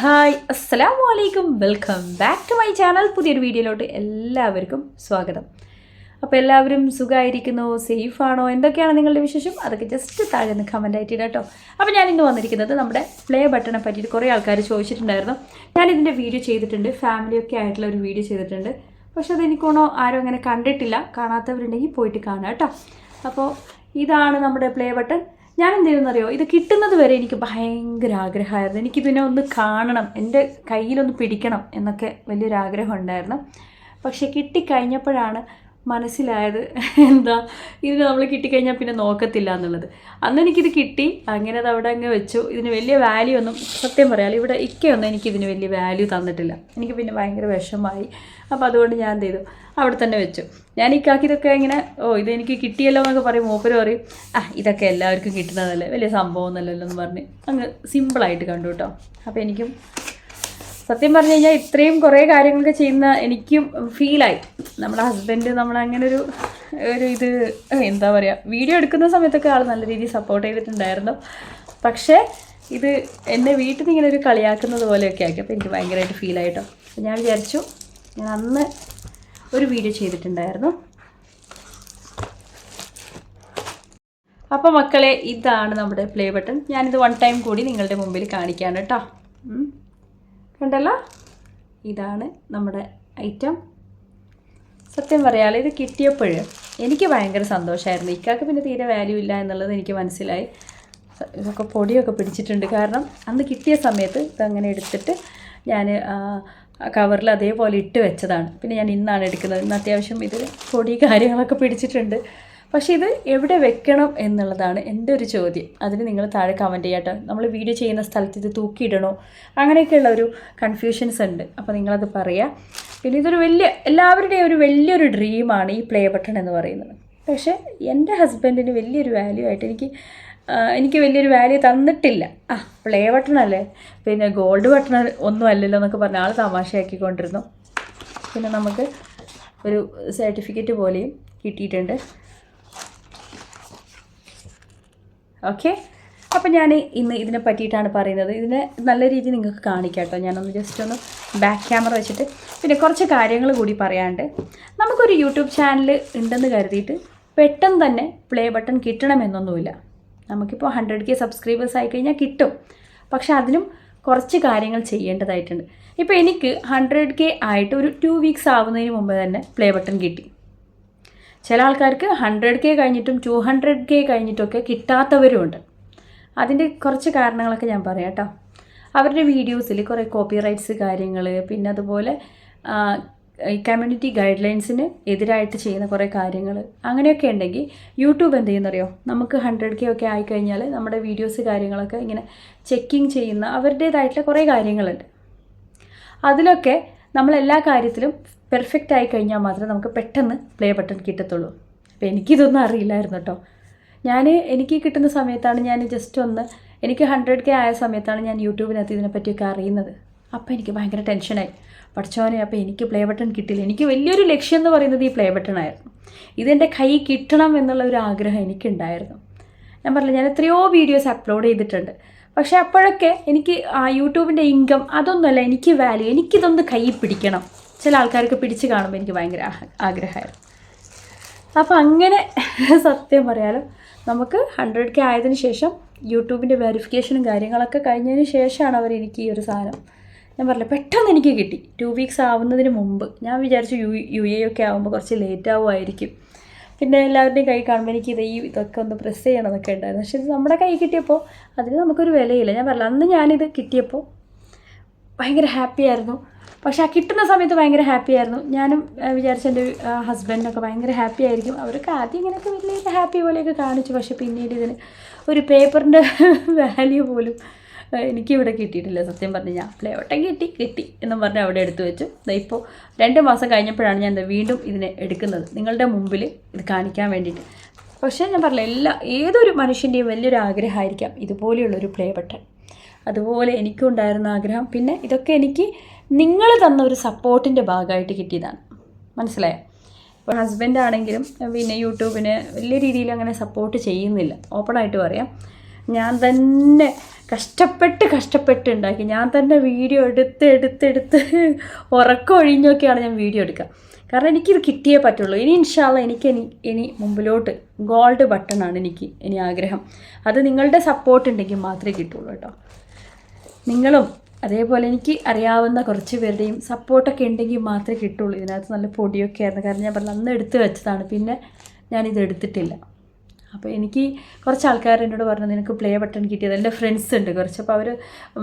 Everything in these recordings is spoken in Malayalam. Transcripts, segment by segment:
ഹായ് അസ്സലാമു അലൈക്കും welcome back to my channel. പുതിയൊരു വീഡിയോയിലോട്ട് എല്ലാവർക്കും സ്വാഗതം. അപ്പോൾ എല്ലാവരും സുഖമായിരിക്കുന്നു സേഫാണോ? എന്തൊക്കെയാണ് നിങ്ങളുടെ വിശേഷം? അതൊക്കെ ജസ്റ്റ് താഴെ നിന്ന് കമന്റ് ഇടാം കേട്ടോ അപ്പോൾ ഞാൻ ഇന്ന് വന്നിരിക്കുന്നത് നമ്മുടെ പ്ലേ ബട്ടണെ പറ്റിയിട്ട് കുറേ ആൾക്കാർ ചോദിച്ചിട്ടുണ്ടായിരുന്നു. ഞാനിതിന്റെ വീഡിയോ ചെയ്തിട്ടുണ്ട്. ഫാമിലിയൊക്കെ ആയിട്ടുള്ള ഒരു വീഡിയോ ചെയ്തിട്ടുണ്ട്. പക്ഷെ അതെനിക്കോണോ ആരും അങ്ങനെ കണ്ടിട്ടില്ല. കാണാത്തവരുണ്ടെങ്കിൽ പോയിട്ട് കാണാം കേട്ടോ അപ്പോൾ ഇതാണ് നമ്മുടെ പ്ലേ ബട്ടൺ ഞാൻ എന്ത് ചെയ്യുന്നറിയോ ഇത് കിട്ടുന്നത് വരെ എനിക്ക് ഭയങ്കര ആഗ്രഹമായിരുന്നു. എനിക്കിതിനെ ഒന്ന് കാണണം എന്റെ കയ്യിലൊന്ന് പിടിക്കണം എന്നൊക്കെ വലിയൊരു ആഗ്രഹം ഉണ്ടായിരുന്നു. പക്ഷെ കിട്ടിക്കഴിഞ്ഞപ്പോഴാണ് മനസ്സിലായത് എന്താ? ഇത് നമ്മൾ കിട്ടിക്കഴിഞ്ഞാൽ പിന്നെ നോക്കത്തില്ല എന്നുള്ളത്. അന്ന് എനിക്കിത് കിട്ടി. അങ്ങനെ അത് അവിടെ അങ്ങ് വെച്ചു. ഇതിന് വലിയ വാല്യൂ ഒന്നും സത്യം പറയാം ഇവിടെ ഇക്കയൊന്നും എനിക്കിതിന് വലിയ വാല്യൂ തന്നിട്ടില്ല. എനിക്ക് പിന്നെ ഭയങ്കര വിഷമമായി. അപ്പോൾ അതുകൊണ്ട് ഞാൻ എന്ത് ചെയ്തു? അവിടെ തന്നെ വെച്ചു. ഞാൻ ഈ കാക്കിതൊക്കെ ഇങ്ങനെ ഓ ഇത് എനിക്ക് കിട്ടിയല്ലോ എന്നൊക്കെ പറയും. മൂപ്പര് പറയും ആ ഇതൊക്കെ എല്ലാവർക്കും കിട്ടുന്നതല്ലേ? വലിയ സംഭവമൊന്നുമല്ലല്ലോ എന്ന് പറഞ്ഞ് അങ്ങ് സിമ്പിളായിട്ട് കണ്ടു കേട്ടോ. അപ്പോൾ എനിക്കും സത്യം പറഞ്ഞു കഴിഞ്ഞാൽ ഇത്രയും കുറേ കാര്യങ്ങളൊക്കെ ചെയ്യുന്ന എനിക്കും ഫീലായി. നമ്മുടെ ഹസ്ബൻഡ് നമ്മളങ്ങനെ ഒരു ഒരു ഇത് എന്താ പറയുക വീഡിയോ എടുക്കുന്ന സമയത്തൊക്കെ ആൾ നല്ല രീതിയിൽ സപ്പോർട്ട് ചെയ്തിട്ടുണ്ടായിരുന്നു. പക്ഷേ ഇത് എന്നെ വീട്ടിൽ നിന്ന് ഇങ്ങനെ ഒരു കളിയാക്കുന്നത് പോലെയൊക്കെ ആക്കി അപ്പോൾ എനിക്ക് ഭയങ്കരമായിട്ട് ഫീലായിട്ടോ. അപ്പോൾ ഞാൻ വിചാരിച്ചു ഞാൻ അന്ന് ഒരു വീഡിയോ ചെയ്തിട്ടുണ്ടായിരുന്നു. അപ്പോൾ മക്കളെ ഇതാണ് നമ്മുടെ പ്ലേ ബട്ടൺ ഞാനിത് വൺ ടൈം കൂടി നിങ്ങളുടെ മുമ്പിൽ കാണിക്കാണ് കേട്ടോ. കണ്ടല്ലോ ഇതാണ് നമ്മുടെ ഐറ്റം സത്യം പറയാലോ ഇത് കിട്ടിയപ്പോൾ എനിക്ക് ഭയങ്കര സന്തോഷമായിരുന്നു ഇക്കാക്ക് പിന്നെ തീരെ വാല്യൂ ഇല്ല എന്നുള്ളത് എനിക്ക് മനസ്സിലായി. ഇതൊക്കെ പൊടിയൊക്കെ പിടിച്ചിട്ടുണ്ട്. കാരണം അന്ന് കിട്ടിയ സമയത്ത് ഇതങ്ങനെ എടുത്തിട്ട് ഞാൻ കവറിൽ അതേപോലെ ഇട്ട് വെച്ചതാണ്. പിന്നെ ഞാൻ ഇന്നാണ് എടുക്കുന്നത്. ഇന്ന് അത്യാവശ്യം ഇത് പൊടി കാര്യങ്ങളൊക്കെ പിടിച്ചിട്ടുണ്ട്. പക്ഷേ ഇത് എവിടെ വെക്കണം എന്നുള്ളതാണ് എന്റെ ഒരു ചോദ്യം. അതിന് നിങ്ങൾ താഴെ കമന്റ് ചെയ്യാട്ടോ നമ്മൾ വീഡിയോ ചെയ്യുന്ന സ്ഥലത്ത് ഇത് തൂക്കിയിടണോ? അങ്ങനെയൊക്കെയുള്ള ഒരു കൺഫ്യൂഷൻസ് ഉണ്ട്. അപ്പോൾ നിങ്ങളത് പറയുക പിന്നെ ഇതൊരു വലിയ എല്ലാവരുടെയും ഒരു വലിയൊരു ഡ്രീമാണ് ഈ പ്ലേ ബട്ടൺ എന്ന് പറയുന്നത്. പക്ഷേ എന്റെ ഹസ്ബൻഡിന് വലിയൊരു വാല്യൂ ആയിട്ട് എനിക്ക് എനിക്ക് വലിയൊരു വാല്യൂ തന്നിട്ടില്ല. ആ പ്ലേ ബട്ടൺ അല്ലേ? പിന്നെ ഗോൾഡ് ബട്ടൺ ഒന്നും അല്ലല്ലോ എന്നൊക്കെ പറഞ്ഞ ആൾ തമാശയാക്കിക്കൊണ്ടിരുന്നു. പിന്നെ നമുക്ക് ഒരു സർട്ടിഫിക്കറ്റ് പോലെയും കിട്ടിയിട്ടുണ്ട്. ഓക്കെ അപ്പം ഞാൻ ഇന്ന് ഇതിനെ പറ്റിയിട്ടാണ് പറയുന്നത്. ഇതിനെ നല്ല രീതിയിൽ നിങ്ങൾക്ക് കാണിക്കാം കേട്ടോ. ഞാനൊന്ന് ജസ്റ്റ് ഒന്ന് ബാക്ക് ക്യാമറ വെച്ചിട്ട് പിന്നെ കുറച്ച് കാര്യങ്ങൾ കൂടി പറയാണ്ട് നമുക്കൊരു യൂട്യൂബ് ചാനൽ ഉണ്ടെന്ന് കരുതിയിട്ട് പെട്ടെന്ന് തന്നെ പ്ലേ ബട്ടൺ കിട്ടണമെന്നൊന്നുമില്ല. നമുക്കിപ്പോൾ ഹൺഡ്രഡ് കെ സബ്സ്ക്രൈബേഴ്സ് ആയിക്കഴിഞ്ഞാൽ കിട്ടും. പക്ഷെ അതിനും കുറച്ച് കാര്യങ്ങൾ ചെയ്യേണ്ടതായിട്ടുണ്ട്. ഇപ്പോൾ എനിക്ക് ഹൺഡ്രഡ് കെ ആയിട്ട് ഒരു ടു വീക്സ് ആവുന്നതിന് മുമ്പ് തന്നെ പ്ലേ ബട്ടൺ കിട്ടി. ചില ആൾക്കാർക്ക് ഹൺഡ്രഡ് കെ കഴിഞ്ഞിട്ടും ടു ഹൺഡ്രഡ് കെ കഴിഞ്ഞിട്ടൊക്കെ കിട്ടാത്തവരുമുണ്ട്. അതിന്റെ കുറച്ച് കാരണങ്ങളൊക്കെ ഞാൻ പറയാം കേട്ടോ. അവരുടെ വീഡിയോസിൽ കുറേ കോപ്പി റൈറ്റ്സ് കാര്യങ്ങൾ പിന്നെ അതുപോലെ കമ്മ്യൂണിറ്റി ഗൈഡ് ലൈൻസിന് എതിരായിട്ട് ചെയ്യുന്ന കുറേ കാര്യങ്ങൾ അങ്ങനെയൊക്കെ ഉണ്ടെങ്കിൽ യൂട്യൂബ് എന്ത് ചെയ്യുന്നറിയോ? നമുക്ക് ഹൺഡ്രഡ് കെ ഒക്കെ ആയിക്കഴിഞ്ഞാൽ നമ്മുടെ വീഡിയോസ് കാര്യങ്ങളൊക്കെ ഇങ്ങനെ ചെക്കിങ് ചെയ്യുന്ന അവരുടേതായിട്ടുള്ള കുറേ കാര്യങ്ങളുണ്ട്. അതിലൊക്കെ നമ്മൾ എല്ലാ കാര്യത്തിലും പെർഫെക്റ്റ് ആയി കഴിഞ്ഞാൽ മാത്രമേ നമുക്ക് പെട്ടെന്ന് പ്ലേ ബട്ടൺ കിട്ടത്തുള്ളൂ. അപ്പോൾ എനിക്കിതൊന്നും അറിയില്ലായിരുന്നു കേട്ടോ ഞാൻ എനിക്ക് കിട്ടുന്ന സമയത്താണ് ഞാൻ ജസ്റ്റ് ഒന്ന് എനിക്ക് ഹൺഡ്രഡ് കെ ആയ സമയത്താണ് ഞാൻ യൂട്യൂബിനകത്ത് ഇതിനെപ്പറ്റിയൊക്കെ അറിയുന്നത്. അപ്പോൾ എനിക്ക് ഭയങ്കര ടെൻഷനായി പഠിച്ചോനെ അപ്പോൾ എനിക്ക് പ്ലേ ബട്ടൺ കിട്ടില്ല എനിക്ക് വലിയൊരു ലക്ഷ്യം എന്ന് പറയുന്നത് ഈ പ്ലേ ബട്ടൺ ആയിരുന്നു. ഇതെന്റെ കൈ കിട്ടണം എന്നുള്ള ഒരു ആഗ്രഹം എനിക്കുണ്ടായിരുന്നു. ഞാൻ പറഞ്ഞില്ല ഞാൻ എത്രയോ വീഡിയോസ് അപ്ലോഡ് ചെയ്തിട്ടുണ്ട്. പക്ഷേ അപ്പോഴൊക്കെ എനിക്ക് ആ യൂട്യൂബിന്റെ ഇൻകം അതൊന്നുമല്ല എനിക്ക് വാല്യൂ എനിക്കിതൊന്ന് കൈ പിടിക്കണം. ചില ആൾക്കാർക്ക് പിടിച്ച് കാണുമ്പോൾ എനിക്ക് ഭയങ്കര ആഗ്രഹമായിരുന്നു. അപ്പോൾ അങ്ങനെ സത്യം പറയാലോ നമുക്ക് ഹൺഡ്രഡ് കെ ആയതിനു ശേഷം യൂട്യൂബിന്റെ വെരിഫിക്കേഷനും കാര്യങ്ങളൊക്കെ കഴിഞ്ഞതിന് ശേഷമാണ് അവർ എനിക്ക് ഈ ഒരു സാധനം ഞാൻ പറഞ്ഞില്ല പെട്ടെന്ന് എനിക്ക് കിട്ടി. ടു വീക്സ് ആവുന്നതിന് മുമ്പ്. ഞാൻ വിചാരിച്ചു യു യു എ ഒക്കെ ആകുമ്പോൾ കുറച്ച് ലേറ്റ് ആവുമായിരിക്കും. പിന്നെ എല്ലാവരുടെയും കൈ കാണുമ്പോൾ എനിക്ക് ഇത് ഈ ഇതൊക്കെ ഒന്ന് പ്രസ് ചെയ്യണമെന്നൊക്കെ ഉണ്ടായിരുന്നു. പക്ഷേ ഇത് നമ്മുടെ കൈ കിട്ടിയപ്പോൾ അതിന് നമുക്കൊരു വിലയില്ല. ഞാൻ പറഞ്ഞില്ല അന്ന് ഞാനിത് കിട്ടിയപ്പോൾ ഭയങ്കര ഹാപ്പി ആയിരുന്നു. പക്ഷെ ആ കിട്ടുന്ന സമയത്ത് ഭയങ്കര ഹാപ്പി ആയിരുന്നു. ഞാനും വിചാരിച്ച എന്റെ ഹസ്ബൻഡിനൊക്കെ ഭയങ്കര ഹാപ്പി ആയിരിക്കും. അവരൊക്കെ ആദ്യം ഇങ്ങനെയൊക്കെ വലിയ ഹാപ്പി പോലെയൊക്കെ കാണിച്ചു. പക്ഷെ പിന്നീട് ഇതിന് ഒരു പേപ്പറിന്റെ വാല്യൂ പോലും എനിക്ക് എനിക്കിവിടെ കിട്ടിയിട്ടില്ല. സത്യം പറഞ്ഞു ഞാൻ പ്ലേ കിട്ടി കിട്ടി എന്നും പറഞ്ഞ് അവിടെ എടുത്തു വെച്ചു. ഇപ്പോൾ രണ്ട് മാസം കഴിഞ്ഞപ്പോഴാണ് ഞാൻ വീണ്ടും ഇതിനെ എടുക്കുന്നത്. നിങ്ങളുടെ മുമ്പിൽ ഇത് കാണിക്കാൻ വേണ്ടിയിട്ട്. പക്ഷേ ഞാൻ പറഞ്ഞില്ല എല്ലാ ഏതൊരു മനുഷ്യന്റെയും വലിയൊരു ആഗ്രഹമായിരിക്കാം ഇതുപോലെയുള്ളൊരു പ്ലേ ബട്ടൺ അതുപോലെ എനിക്കും ഉണ്ടായിരുന്ന ആഗ്രഹം. പിന്നെ ഇതൊക്കെ എനിക്ക് നിങ്ങൾ തന്ന ഒരു സപ്പോർട്ടിന്റെ ഭാഗമായിട്ട് കിട്ടിയതാണ്. മനസ്സിലായോ? ഇപ്പോൾ ഹസ്ബൻഡ് ആണെങ്കിലും പിന്നെ യൂട്യൂബിന് വലിയ രീതിയിൽ അങ്ങനെ സപ്പോർട്ട് ചെയ്യുന്നില്ല. ഓപ്പണായിട്ട് പറയാം. ഞാൻ തന്നെ കഷ്ടപ്പെട്ട് കഷ്ടപ്പെട്ട് ഉണ്ടാക്കി. ഞാൻ തന്നെ വീഡിയോ എടുത്ത് എടുത്തെടുത്ത് ഉറക്കമൊഴിഞ്ഞൊക്കെയാണ് ഉറക്കം ഞാൻ വീഡിയോ എടുക്കുക. കാരണം എനിക്കിത് കിട്ടിയേ പറ്റുള്ളൂ. ഇനി ഇൻഷാല്ല എനിക്ക് ഇനി ഇനി മുമ്പിലോട്ട് ഗോൾഡ് ബട്ടണാണ് എനിക്ക് ഇനി ആഗ്രഹം. അത് നിങ്ങളുടെ സപ്പോർട്ട് ഉണ്ടെങ്കിൽ മാത്രമേ കിട്ടുള്ളൂ കേട്ടോ. നിങ്ങളും അതേപോലെ എനിക്ക് അറിയാവുന്ന കുറച്ച് പേരുടെയും സപ്പോർട്ടൊക്കെ ഉണ്ടെങ്കിൽ മാത്രമേ കിട്ടുള്ളൂ. ഇതിനകത്ത് നല്ല പൊടിയൊക്കെ ആയിരുന്നു. കാരണം ഞാൻ പറഞ്ഞു അന്ന് എടുത്ത് വെച്ചതാണ്. പിന്നെ ഞാനിത് എടുത്തിട്ടില്ല. അപ്പോൾ എനിക്ക് കുറച്ച് ആൾക്കാർ എന്നോട് പറഞ്ഞു നിനക്ക് പ്ലേ ബട്ടൺ കിട്ടിയത്. എന്റെ ഫ്രണ്ട്സ് ഉണ്ട് കുറച്ച്. അപ്പോൾ അവർ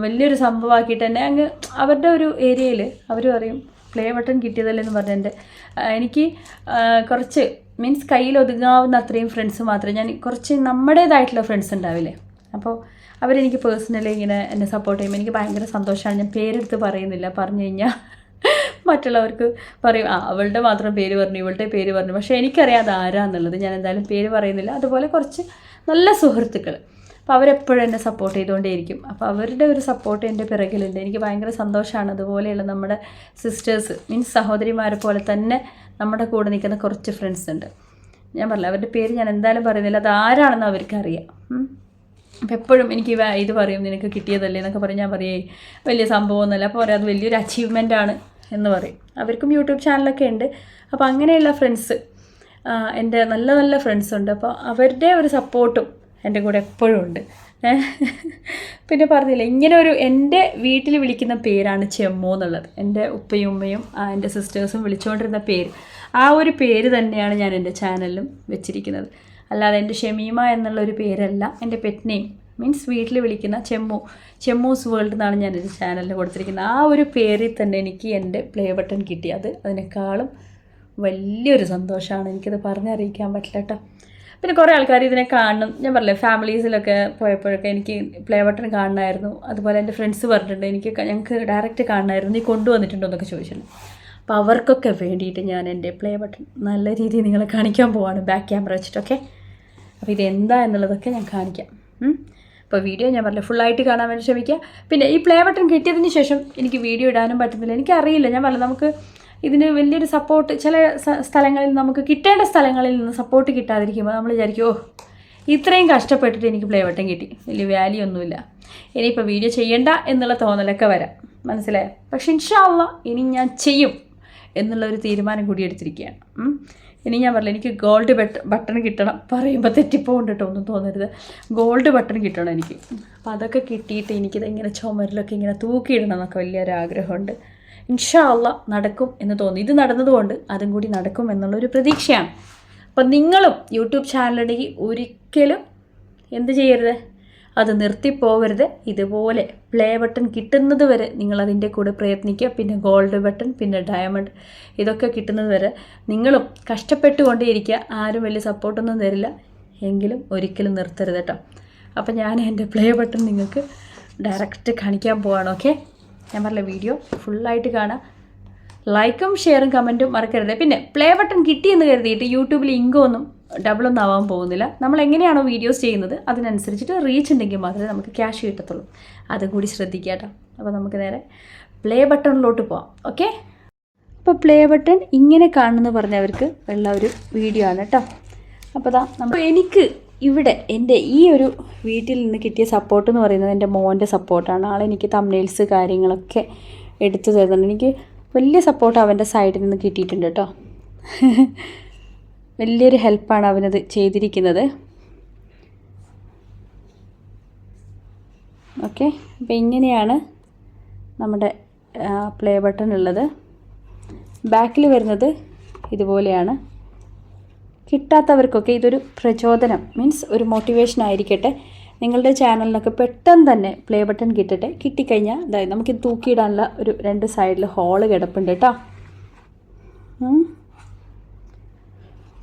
വലിയൊരു സംഭവമാക്കിയിട്ട് തന്നെ അങ്ങ് അവരുടെ ഒരു ഏരിയയിൽ അവർ പറയും പ്ലേ ബട്ടൺ കിട്ടിയതല്ലേ എന്ന് പറഞ്ഞ എന്റെ എനിക്ക് കുറച്ച് മീൻസ് കയ്യിൽ ഒതുങ്ങാവുന്ന അത്രയും ഫ്രണ്ട്സ് മാത്രമേ ഞാൻ കുറച്ച് നമ്മുടേതായിട്ടുള്ള ഫ്രണ്ട്സ് ഉണ്ടാവില്ലേ. അപ്പോൾ അവരെനിക്ക് പേഴ്സണലി ഇങ്ങനെ എന്നെ സപ്പോർട്ട് ചെയ്യുമ്പോൾ എനിക്ക് ഭയങ്കര സന്തോഷമാണ് ഞാൻ പേരെടുത്ത് പറയുന്നില്ല. പറഞ്ഞു കഴിഞ്ഞാൽ മറ്റുള്ളവർക്ക് പറയും ആ അവളുടെ മാത്രം പേര് പറഞ്ഞു ഇവളുടെ പേര് പറഞ്ഞു. പക്ഷേ എനിക്കറിയാതെ ആരാന്നുള്ളത് ഞാൻ എന്തായാലും പേര് പറയുന്നില്ല. അതുപോലെ കുറച്ച് നല്ല സുഹൃത്തുക്കൾ അപ്പോൾ അവരെപ്പോഴും എന്നെ സപ്പോർട്ട് ചെയ്തുകൊണ്ടേയിരിക്കും. അപ്പോൾ അവരുടെ ഒരു സപ്പോർട്ട് എന്റെ പിറകിലുണ്ട്. എനിക്ക് ഭയങ്കര സന്തോഷമാണ് അതുപോലെയുള്ള നമ്മുടെ സിസ്റ്റേഴ്സ് മീൻസ് സഹോദരിമാരെ പോലെ തന്നെ നമ്മുടെ കൂടെ നിൽക്കുന്ന കുറച്ച് ഫ്രണ്ട്സ് ഉണ്ട്. ഞാൻ പറഞ്ഞില്ല അവരുടെ പേര് ഞാൻ എന്തായാലും പറയുന്നില്ല. അത് ആരാണെന്ന് അവർക്കറിയാം. അപ്പോൾ എപ്പോഴും എനിക്ക് ഇത് പറയും നിനക്ക് കിട്ടിയതല്ലേ? എന്നൊക്കെ പറയും. ഞാൻ പറയേ വലിയ സംഭവമൊന്നുമല്ല. അപ്പോൾ പറയാം അത് വലിയൊരു അച്ചീവ്മെന്റ് ആണ് എന്ന് പറയും. അവർക്കും യൂട്യൂബ് ചാനലൊക്കെ ഉണ്ട്. അപ്പോൾ അങ്ങനെയുള്ള ഫ്രണ്ട്സ് എന്റെ നല്ല നല്ല ഫ്രണ്ട്സ് ഉണ്ട്. അപ്പോൾ അവരുടെ ഒരു സപ്പോർട്ടും എന്റെ കൂടെ എപ്പോഴും ഉണ്ട്. പിന്നെ പറഞ്ഞില്ല ഇങ്ങനെ ഒരു എന്റെ വീട്ടിൽ വിളിക്കുന്ന പേരാണ് ചെമ്മു എന്നുള്ളത്. എന്റെ ഉപ്പയും ഉമ്മയും എന്റെ സിസ്റ്റേഴ്സും വിളിച്ചുകൊണ്ടിരുന്ന പേര്. ആ ഒരു പേര് തന്നെയാണ് ഞാൻ എന്റെ ചാനലിലും വെച്ചിരിക്കുന്നത്. അല്ലാതെ എന്റെ ഷെമീമ എന്നുള്ള ഒരു പേരല്ല എന്റെ പെറ്റ് നെയിം മീൻസ് വീട്ടിൽ വിളിക്കുന്ന ചെമ്മു. ചെമ്മൂസ് വേൾഡ് എന്നാണ് ഞാൻ എന്റെ ചാനലിൽ കൊടുത്തിരിക്കുന്നത് ആ ഒരു പേരിൽ തന്നെ എനിക്ക് എന്റെ പ്ലേ ബട്ടൺ കിട്ടി. അത് അതിനേക്കാളും വലിയൊരു സന്തോഷമാണ് എനിക്കത് പറഞ്ഞറിയിക്കാൻ പറ്റില്ല കേട്ടോ പിന്നെ കുറേ ആൾക്കാർ ഇതിനെ കാണണം ഞാൻ പറഞ്ഞില്ലേ ഫാമിലീസിലൊക്കെ പോയപ്പോഴൊക്കെ എനിക്ക് പ്ലേ ബട്ടൺ കാണണമായിരുന്നു അതുപോലെ എന്റെ ഫ്രണ്ട്സ് പറഞ്ഞിട്ടുണ്ട് എനിക്ക് ഞങ്ങൾക്ക് ഡയറക്റ്റ് കാണണമായിരുന്നു നീ കൊണ്ടുവന്നിട്ടുണ്ടോ? എന്നൊക്കെ ചോദിച്ചിട്ടുണ്ട്. അപ്പോൾ അവർക്കൊക്കെ വേണ്ടിയിട്ട് ഞാൻ എന്റെ പ്ലേ ബട്ടൺ നല്ല രീതിയിൽ നിങ്ങളെ കാണിക്കാൻ പോവാണ്. ബാക്ക് ക്യാമറ വെച്ചിട്ടൊക്കെ അപ്പോൾ ഇതെന്താ എന്നുള്ളതൊക്കെ ഞാൻ കാണിക്കാം. അപ്പോൾ വീഡിയോ ഞാൻ പറഞ്ഞില്ല ഫുള്ളായിട്ട് കാണാൻ വേണ്ടി ശ്രമിക്കുക. പിന്നെ ഈ പ്ലേ ബട്ടൺ കിട്ടിയതിന് ശേഷം എനിക്ക് വീഡിയോ ഇടാനും പറ്റുന്നില്ല എനിക്കറിയില്ല ഞാൻ പറഞ്ഞു നമുക്ക് ഇതിന് വലിയൊരു സപ്പോർട്ട് ചില സ്ഥലങ്ങളിൽ നമുക്ക് കിട്ടേണ്ട സ്ഥലങ്ങളിൽ നിന്ന് സപ്പോർട്ട് കിട്ടാതിരിക്കുമ്പോൾ നമ്മൾ വിചാരിക്കും ഓ ഇത്രയും കഷ്ടപ്പെട്ടിട്ട് എനിക്ക് പ്ലേ ബട്ടൺ കിട്ടി. വലിയ വാല്യൂ ഒന്നുമില്ല. ഇനിയിപ്പോൾ വീഡിയോ ചെയ്യണ്ട എന്നുള്ള തോന്നലൊക്കെ വരാം. മനസ്സിലായോ? പക്ഷെ ഇൻഷാല്ല ഇനി ഞാൻ ചെയ്യും എന്നുള്ളൊരു തീരുമാനം കൂടി എടുത്തിരിക്കുകയാണ്. ഇനി ഞാൻ പറഞ്ഞില്ല എനിക്ക് ഗോൾഡ് ബട്ട് ബട്ടൺ കിട്ടണം. പറയുമ്പോൾ തെറ്റിപ്പോണ്ട് കേട്ടോ ഒന്നും തോന്നരുത്. ഗോൾഡ് ബട്ടൺ കിട്ടണം എനിക്ക്. അപ്പം അതൊക്കെ കിട്ടിയിട്ട് എനിക്കിത് ഇങ്ങനെ ചുമരിലൊക്കെ ഇങ്ങനെ തൂക്കിയിടണം എന്നൊക്കെ വലിയൊരു ആഗ്രഹമുണ്ട് ഇൻഷാ അള്ളാ നടക്കും എന്ന് തോന്നി ഇത് നടന്നതുകൊണ്ട് അതും കൂടി നടക്കും എന്നുള്ളൊരു പ്രതീക്ഷയാണ്. അപ്പം നിങ്ങളും യൂട്യൂബ് ചാനലുണ്ടെങ്കിൽ ഒരിക്കലും എന്ത് ചെയ്യരുത്? അത് നിർത്തിപ്പോവരുത്. ഇതുപോലെ പ്ലേ ബട്ടൺ കിട്ടുന്നത് വരെ നിങ്ങൾ അതിന്റെ കൂടെ പ്രയത്നിക്കുക. പിന്നെ ഗോൾഡ് ബട്ടൺ പിന്നെ ഡയമണ്ട് ഇതൊക്കെ കിട്ടുന്നത് വരെ നിങ്ങളും കഷ്ടപ്പെട്ടുകൊണ്ടേയിരിക്കുക. ആരും വലിയ സപ്പോർട്ടൊന്നും തരില്ല. എങ്കിലും ഒരിക്കലും നിർത്തരുത് കേട്ടോ. അപ്പോൾ ഞാൻ എന്റെ പ്ലേ ബട്ടൺ നിങ്ങൾക്ക് ഡയറക്റ്റ് കാണിക്കാൻ പോവാണ് ഓക്കെ ഞാൻ പറഞ്ഞ വീഡിയോ ഫുള്ളായിട്ട് കാണാം. ലൈക്കും ഷെയറും കമന്റും മറക്കരുത്. പിന്നെ പ്ലേ ബട്ടൺ കിട്ടിയെന്ന് കരുതിയിട്ട് യൂട്യൂബിൽ ഇങ്കോ ഒന്നും ഡബിൾ ഒന്നും ആവാൻ പോകുന്നില്ല. നമ്മൾ എങ്ങനെയാണോ വീഡിയോസ് ചെയ്യുന്നത് അതിനനുസരിച്ചിട്ട് റീച്ച് ഉണ്ടെങ്കിൽ മാത്രമേ നമുക്ക് ക്യാഷ് കിട്ടത്തുള്ളൂ. അതും കൂടി ശ്രദ്ധിക്കുക കേട്ടോ. അപ്പോൾ നമുക്ക് നേരെ പ്ലേ ബട്ടണിലോട്ട് പോവാം. ഓക്കെ അപ്പോൾ പ്ലേ ബട്ടൺ ഇങ്ങനെ കാണുമെന്ന് പറഞ്ഞവർക്ക് ഉള്ള ഒരു വീഡിയോ ആണ് കേട്ടോ. അപ്പോൾ ദാ നമ്മൾ എനിക്ക് ഇവിടെ എന്റെ ഈ ഒരു വീട്ടിൽ നിന്ന് കിട്ടിയ സപ്പോർട്ട് എന്ന് പറയുന്നത് എന്റെ മോന്റെ സപ്പോർട്ടാണ് ആളെനിക്ക് തമ്മിൽസ് കാര്യങ്ങളൊക്കെ എടുത്തു തരുന്നുണ്ട്. എനിക്ക് വലിയ സപ്പോർട്ട് അവന്റെ സൈഡിൽ നിന്ന് കിട്ടിയിട്ടുണ്ട് കേട്ടോ വലിയൊരു ഹെൽപ്പാണ് അവനത് ചെയ്തിരിക്കുന്നത്. ഓക്കെ അപ്പോൾ ഇങ്ങനെയാണ് നമ്മുടെ പ്ലേ ബട്ടൺ ഉള്ളത്. ബാക്കിൽ വരുന്നത് ഇതുപോലെയാണ്. കിട്ടാത്തവർക്കൊക്കെ ഇതൊരു പ്രചോദനം മീൻസ് ഒരു മോട്ടിവേഷൻ ആയിരിക്കട്ടെ. നിങ്ങളുടെ ചാനലിനൊക്കെ പെട്ടെന്ന് തന്നെ പ്ലേ ബട്ടൺ കിട്ടട്ടെ. കിട്ടിക്കഴിഞ്ഞാൽ അതായത് നമുക്ക് തൂക്കിയിടാനുള്ള ഒരു രണ്ട് സൈഡിൽ ഹോൾ കിടപ്പുണ്ട് കേട്ടോ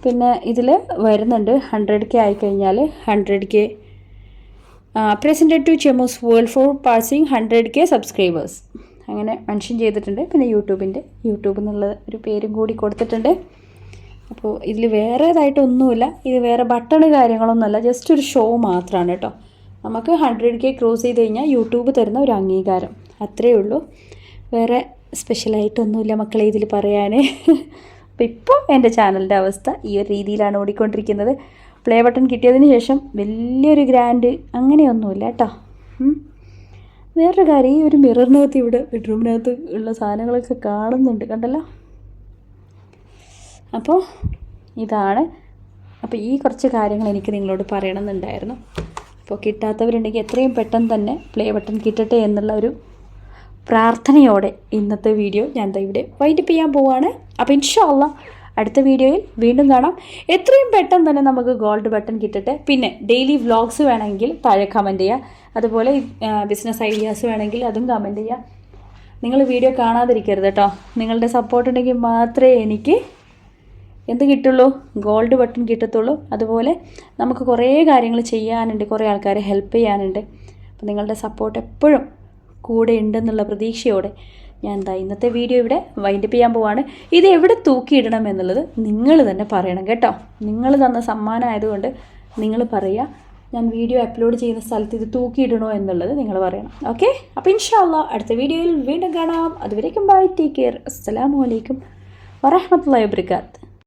പിന്നെ ഇതിൽ വരുന്നുണ്ട് ഹൺഡ്രഡ് കെ ആയിക്കഴിഞ്ഞാൽ hundred K presented to Chemos world for passing hundred K subscribers അങ്ങനെ മെൻഷൻ ചെയ്തിട്ടുണ്ട്. പിന്നെ യൂട്യൂബിന്റെ യൂട്യൂബ് എന്നുള്ള ഒരു പേരും കൂടി കൊടുത്തിട്ടുണ്ട്. അപ്പോൾ ഇതിൽ വേറേതായിട്ടൊന്നുമില്ല. ഇത് വേറെ ബട്ടണ് കാര്യങ്ങളൊന്നുമല്ല. ജസ്റ്റ് ഒരു ഷോ മാത്രമാണ് കേട്ടോ. നമുക്ക് ഹൺഡ്രഡ് കെ ക്രോസ് ചെയ്ത് കഴിഞ്ഞാൽ യൂട്യൂബ് തരുന്ന ഒരു അംഗീകാരം. അത്രയേ ഉള്ളൂ. വേറെ സ്പെഷ്യലായിട്ടൊന്നുമില്ല മക്കളെ ഇതിൽ പറയാൻ അപ്പോൾ ഇപ്പോൾ എന്റെ ചാനലിന്റെ അവസ്ഥ ഈ ഒരു രീതിയിലാണ് ഓടിക്കൊണ്ടിരിക്കുന്നത്. പ്ലേ ബട്ടൺ കിട്ടിയതിന് ശേഷം വലിയൊരു ഗ്രാൻഡ് അങ്ങനെയൊന്നുമില്ല കേട്ടോ. വേറൊരു കാര്യം ഈ ഒരു മിററിനകത്ത് ഇവിടെ ബെഡ്റൂമിനകത്ത് ഉള്ള സാധനങ്ങളൊക്കെ കാണുന്നുണ്ട്. കണ്ടല്ലോ? അപ്പോൾ ഇതാണ്. അപ്പോൾ ഈ കുറച്ച് കാര്യങ്ങൾ എനിക്ക് നിങ്ങളോട് പറയണമെന്നുണ്ടായിരുന്നു. അപ്പോൾ കിട്ടാത്തവരുണ്ടെങ്കിൽ എത്രയും പെട്ടെന്ന് തന്നെ പ്ലേ ബട്ടൺ കിട്ടട്ടെ എന്നുള്ള ഒരു പ്രാർത്ഥനയോടെ ഇന്നത്തെ വീഡിയോ ഞാൻ ഇവിടെ വൈൻഡപ്പ് ചെയ്യാൻ പോവുകയാണ് അപ്പോൾ ഇൻഷാല്ല അടുത്ത വീഡിയോയിൽ വീണ്ടും കാണാം. എത്രയും പെട്ടെന്ന് തന്നെ നമുക്ക് ഗോൾഡ് ബട്ടൺ കിട്ടട്ടെ. പിന്നെ ഡെയിലി വ്ളോഗ്സ് വേണമെങ്കിൽ താഴെ കമന്റ് ചെയ്യുക അതുപോലെ ബിസിനസ് ഐഡിയാസ് വേണമെങ്കിൽ അതും കമന്റ് ചെയ്യുക നിങ്ങൾ വീഡിയോ കാണാതിരിക്കരുത് കേട്ടോ. നിങ്ങളുടെ സപ്പോർട്ട് ഉണ്ടെങ്കിൽ മാത്രമേ എനിക്ക് എന്ത് കിട്ടുള്ളൂ? ഗോൾഡ് ബട്ടൺ കിട്ടത്തുള്ളൂ. അതുപോലെ നമുക്ക് കുറേ കാര്യങ്ങൾ ചെയ്യാനുണ്ട്. കുറേ ആൾക്കാരെ ഹെൽപ്പ് ചെയ്യാനുണ്ട്. അപ്പോൾ നിങ്ങളുടെ സപ്പോർട്ട് എപ്പോഴും കൂടെ ഉണ്ടെന്നുള്ള പ്രതീക്ഷയോടെ ഞാൻ എന്താ ഇന്നത്തെ വീഡിയോ ഇവിടെ വൈൻഡപ്പ് ചെയ്യാൻ പോവാണ്. ഇത് എവിടെ തൂക്കിയിടണം എന്നുള്ളത് നിങ്ങൾ തന്നെ പറയണം കേട്ടോ. നിങ്ങൾ തന്ന സമ്മാനം ആയതുകൊണ്ട് നിങ്ങൾ പറയുക. ഞാൻ വീഡിയോ അപ്ലോഡ് ചെയ്യുന്ന സ്ഥലത്ത് ഇത് തൂക്കിയിടണോ എന്നുള്ളത് നിങ്ങൾ പറയണം. ഓക്കെ അപ്പോൾ ഇൻഷാല്ല അടുത്ത വീഡിയോയിൽ വീണ്ടും കാണാം. അതുവരേക്കും ബൈ ടേക്ക് കെയർ അസ്സലാമു അലൈക്കും വറഹമത്തല്ലാ വബർക്കാത്ത്